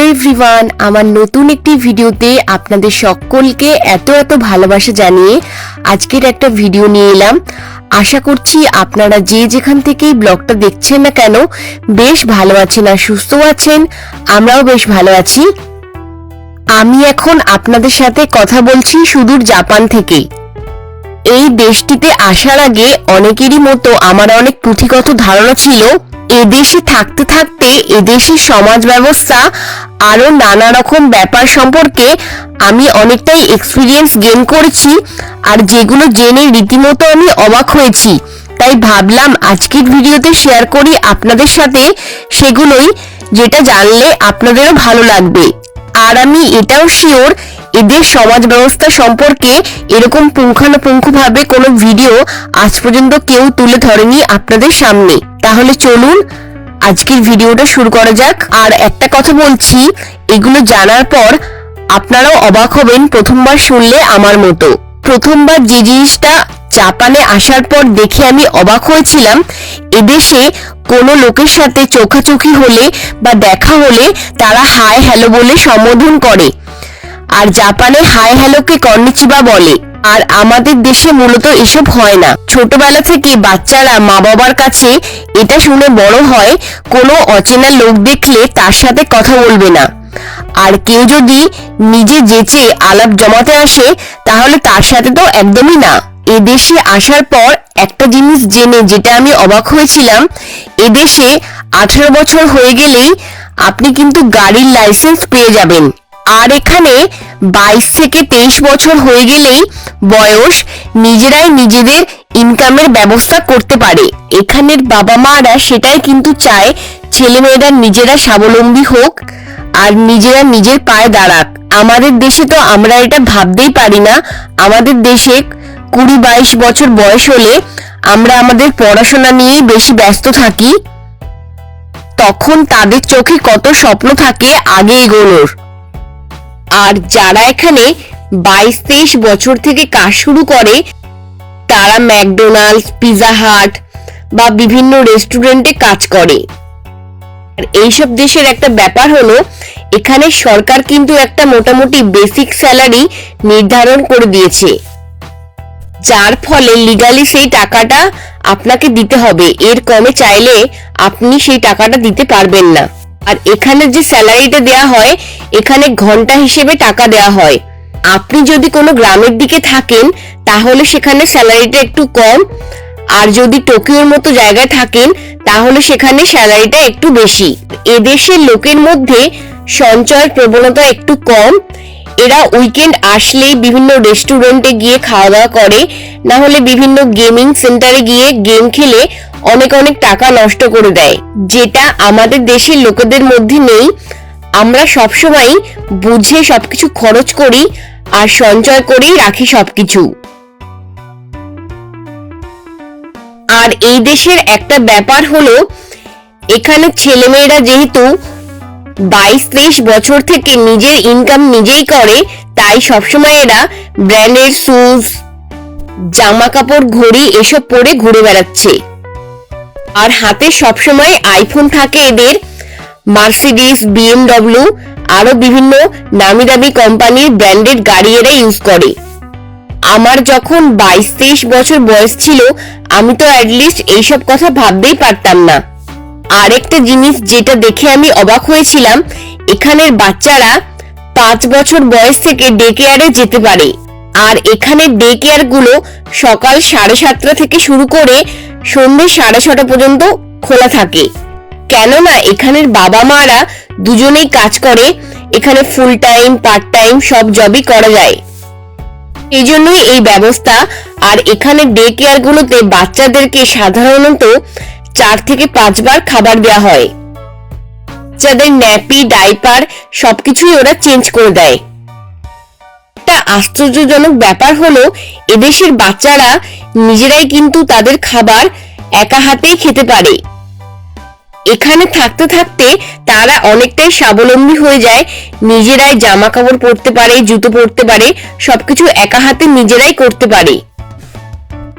Everyone আমার নতুন একটি ভিডিওতে আপনাদের সকলকে এত এত ভালোবাসা জানিয়ে আজকের একটা ভিডিও নিয়ে এলাম। আশা করছি আপনারা যে যেখান থেকেই ব্লগটা দেখছেন না কেন, বেশ ভালো আছেন আর সুস্থ আছেন, আমরাও বেশ ভালো আছি। আমি এখন আপনাদের সাথে কথা বলছি সুদূর জাপান থেকে। এই দেশটিতে আসার আগে অনেকেরই মতো আমার অনেক পুঁথিগত ধারণা ছিল এদেশে থাকতে থাকতে এদেশের সমাজ ব্যবস্থা আরও নানা রকম ব্যাপার সম্পর্কে আমি অনেকটাই এক্সপিরিয়েন্স গেইন করেছি। আর যেগুলো জেনে রীতিমতো আমি অবাক হয়েছি। তাই ভাবলাম আজকের ভিডিওতে শেয়ার করি আপনাদের সাথে সেগুলোই, যেটা জানলে আপনাদেরও ভালো লাগবে। আর আমি এটাও শিওর এদের সমাজ ব্যবস্থা সম্পর্কে এরকম পুঙ্খানুপুঙ্খভাবে কোনো ভিডিও আজ পর্যন্ত কেউ তুলে ধরেনি আপনাদের সামনে। তাহলে চলুন আজকের ভিডিওটা শুরু করা যাক। আর একটা কথা বলছি, এগুলো জানার পর আপনারাও অবাক হবেন প্রথমবার শুনলে আমার মতো। প্রথমবার যে জিনিসটা জাপানে আসার পর দেখে আমি অবাক হয়েছিলাম, এদেশে কোনো লোকের সাথে চোখাচোখি হলে বা দেখা হলে তারা হাই হ্যালো বলে সম্বোধন করে। আর জাপানে হাই হ্যালোকে কর্নিচিবা বলে। আর আমাদের দেশে মূলত এসব হয় না। ছোটবেলা থেকে বাচ্চারা মা বাবার কাছে এটা শুনে বড় হয়, কোনো অচেনা লোক দেখলে তার সাথে কথা বলবে না। আর কেউ যদি নিজে যেচে আলাপ জমাতে আসে, তাহলে তার সাথে তো একদমই না। এদেশে আসার পর একটা জিনিস জেনে যেটা আমি অবাক হয়েছিলাম, এদেশে আঠারো বছর হয়ে গেলেই আপনি কিন্তু গাড়ির লাইসেন্স পেয়ে যাবেন। আর এখানে বাইশ থেকে তেইশ বছর হয়ে গেলেই বয়স নিজেরাই নিজেদের ইনকামের ব্যবস্থা করতে পারে। এখানের বাবা মারা সেটাই কিন্তু চায় ছেলেমেয়েরা নিজেরা স্বাবলম্বী হোক আর নিজেরা নিজের পায়ে দাঁড়াক। আমাদের দেশে তো আমরা এটা ভাবতেই পারি না। আমাদের দেশে কুড়ি বাইশ বছর বয়স হলে আমরা আমাদের পড়াশোনা নিয়েই বেশি ব্যস্ত থাকি। তখন তাদের চোখে কত স্বপ্ন থাকে আগে এগোনোর। আর যারা এখানে বাইশ তেইশ বছর থেকে কাজ শুরু করে, তারা ম্যাকডোনাল্ডস, পিজা হাট বা বিভিন্ন রেস্টুরেন্টে কাজ করে। আর এইসব দেশের একটা ব্যাপার হলো, এখানে সরকার কিন্তু একটা মোটামুটি বেসিক স্যালারি নির্ধারণ করে দিয়েছে। যার ফলে লিগালি সেই টাকাটা আপনাকে দিতে হবে। এর কমে চাইলে আপনি সেই টাকাটা দিতে পারবেন না। আর এখানে যে স্যালারিটা দেয়া হয়, এখানে ঘণ্টা হিসেবে টাকা দেয়া হয়। আপনি যদি কোনো গ্রামের দিকে থাকেন, তাহলে সেখানে স্যালারিটা একটু কম। আর যদি টোকিওর মতো জায়গায় থাকেন, তাহলে সেখানে স্যালারিটা একটু বেশি। এদেশের লোকের মধ্যে সঞ্চয়ের প্রবণতা একটু কম। এরা উইকেন্ড আসলেই বিভিন্ন রেস্টুরেন্টে গিয়ে খাওয়া দাওয়া করে, না হলে বিভিন্ন গেমিং সেন্টারে গিয়ে গেম খেলে অনেক অনেক টাকা নষ্ট করে দেয়। যেটা আমাদের দেশের লোকেদের মধ্যে নেই। আমরা সবসময় বুঝে সবকিছু খরচ করি আর সঞ্চয় করেই রাখি সবকিছু। আর এই দেশের একটা ব্যাপার হলো, এখানে ছেলেমেয়েরা যেহেতু বাইশ তেইশ বছর থেকে নিজের ইনকাম নিজেই করে, তাই সবসময় এরা ব্র্যান্ডের শুজ জামা কাপড় ঘড়ি এসব পরে ঘুরে বেড়াচ্ছে। আর হাতে সবসময় আইফোন থাকে এদের মার্সিডিস বিএমডব্লিউ আরও বিভিন্ন নামি দামি কোম্পানির ব্র্যান্ডেড গাড়ি এরা ইউজ করে। আমার যখন বাইশ তেইশ বছর বয়স ছিল, আমি তো অ্যাটলিস্ট এইসব কথা ভাবতেই পারতাম না। আরেকটা জিনিস যেটা দেখে আমি অবাক হয়েছিলাম, এখানের বাচ্চারা পাঁচ বছর বয়স থেকে ডে কেয়ারে যেতে পারে। আর এখানে ডে কেয়ারগুলো সকাল সাড়ে সাতটা থেকে শুরু করে সন্ধ্যে সাড়ে ছটা পর্যন্ত খোলা থাকে। কেননা এখানের বাবা মারা দুজনেই কাজ করে, এখানে ফুল টাইম পার্ট টাইম সব জবই করা যায়। এই জন্যই এই ব্যবস্থা। আর এখানে ডে কেয়ার গুলোতে বাচ্চাদেরকে সাধারণত চার থেকে পাঁচবার খাবার দেওয়া হয়। যাদের ন্যাপি, ডাইপার সবকিছুই ওরা চেঞ্জ করে দেয়। একটা আশ্চর্যজনক ব্যাপার হলো, এদেশের বাচ্চারা নিজেরাই কিন্তু তাদের খাবার একা হাতেই খেতে পারে। এখানে থাকতে থাকতে তারা অনেকটাই স্বাবলম্বী হয়ে যায়, নিজেরাই জামা কাপড় পরতে পারে, জুতো পরতে পারে, সবকিছু একা হাতে নিজেরাই করতে পারে।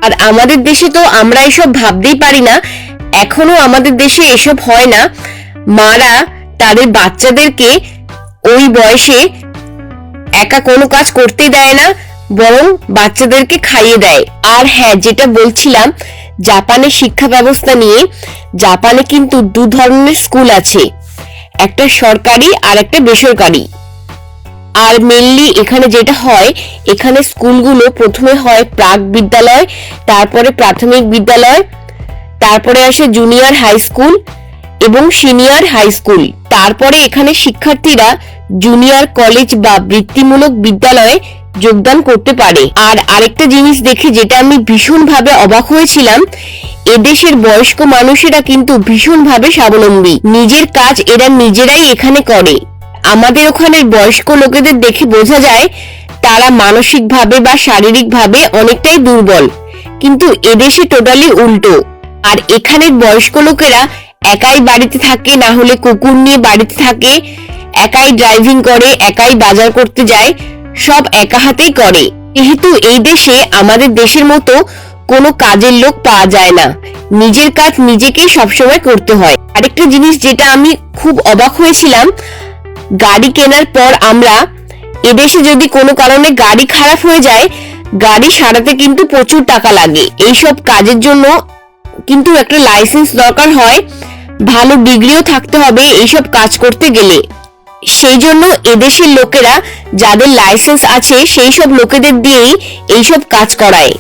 আর আমাদের দেশে তো আমরা এসব ভাবতেই পারি না এখনও আমাদের দেশে এসব হয় না। মারা তাদের বাচ্চাদেরকে ওই বয়সে একা কোনো কাজ করতে দেয় না, বরং বাচ্চাদেরকে খাইয়ে দেয়। আর হ্যাঁ যেটা বলছিলাম, জাপানের শিক্ষা ব্যবস্থা নিয়ে, জাপানে কিন্তু দু ধরনের স্কুল আছে। একটা সরকারি আর একটা বেসরকারি। আর মেনলি এখানে যেটা হয়, এখানে স্কুলগুলো প্রথমে হয় প্রাক বিদ্যালয়, তারপরে প্রাথমিক বিদ্যালয় তারপরে আসে জুনিয়র হাই স্কুল এবং সিনিয়র হাই স্কুল তারপরে এখানে শিক্ষার্থীরা জুনিয়র কলেজ বা বৃত্তিমূলক বিদ্যালয়ে যোগদান করতে পারে। আর আরেকটা জিনিস দেখে যেটা আমি ভীষণভাবে অবাক হয়েছিলাম, এদেশের বয়স্ক মানুষেরা কিন্তু ভীষণভাবে স্বাবলম্বী। নিজের কাজ এরা নিজেরাই এখানে করে। আমাদের ওখানের বয়স্ক লোকেদের দেখে বোঝা যায়, তারা মানসিকভাবে বা শারীরিকভাবে অনেকটাই দুর্বল। কিন্তু এদেশে টোটালি উল্টো। আর এখানের বয়স্ক লোকেরা একাই বাড়িতে থাকে, না হলে কুকুর নিয়ে বাড়িতে থাকে, একাই ড্রাইভিং করে, একাই বাজার করতে যায়, সব একা হাতেই করে। যেহেতু এই দেশে, আমাদের দেশের মতো কোনো কাজের লোক পাওয়া যায় না। নিজের কাজ নিজেকেই সবসময় করতে হয়। আরেকটা জিনিস যেটা আমি খুব অবাক হয়েছিলাম, গাড়ি কেনার পর আমরা এদেশে যদি কোনো কারণে গাড়ি খারাপ হয়ে যায়, গাড়ি সারাতে কিন্তু প্রচুর টাকা লাগে। এইসব কাজের জন্য কিন্তু একটা লাইসেন্স দরকার হয়, ভালো ডিগ্রিও থাকতে হবে এইসব কাজ করতে গেলে। সেই জন্য এদেশের লোকেরা যাদের লাইসেন্স আছে, সেই সব লোকেদের দিয়েই এইসব কাজ করায়।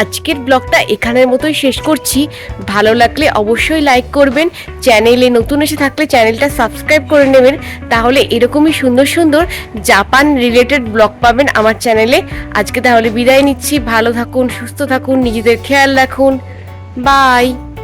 আজকের ব্লগটা এখানের মতোই শেষ করছি। ভালো লাগলে অবশ্যই লাইক করবেন। চ্যানেলে নতুন এসে থাকলে চ্যানেলটা সাবস্ক্রাইব করে নেবেন। তাহলে এরকমই সুন্দর সুন্দর জাপান রিলেটেড ব্লগ পাবেন আমার চ্যানেলে। আজকে তাহলে বিদায় নিচ্ছি। ভালো থাকুন, সুস্থ থাকুন, নিজেদের খেয়াল রাখুন। Bye.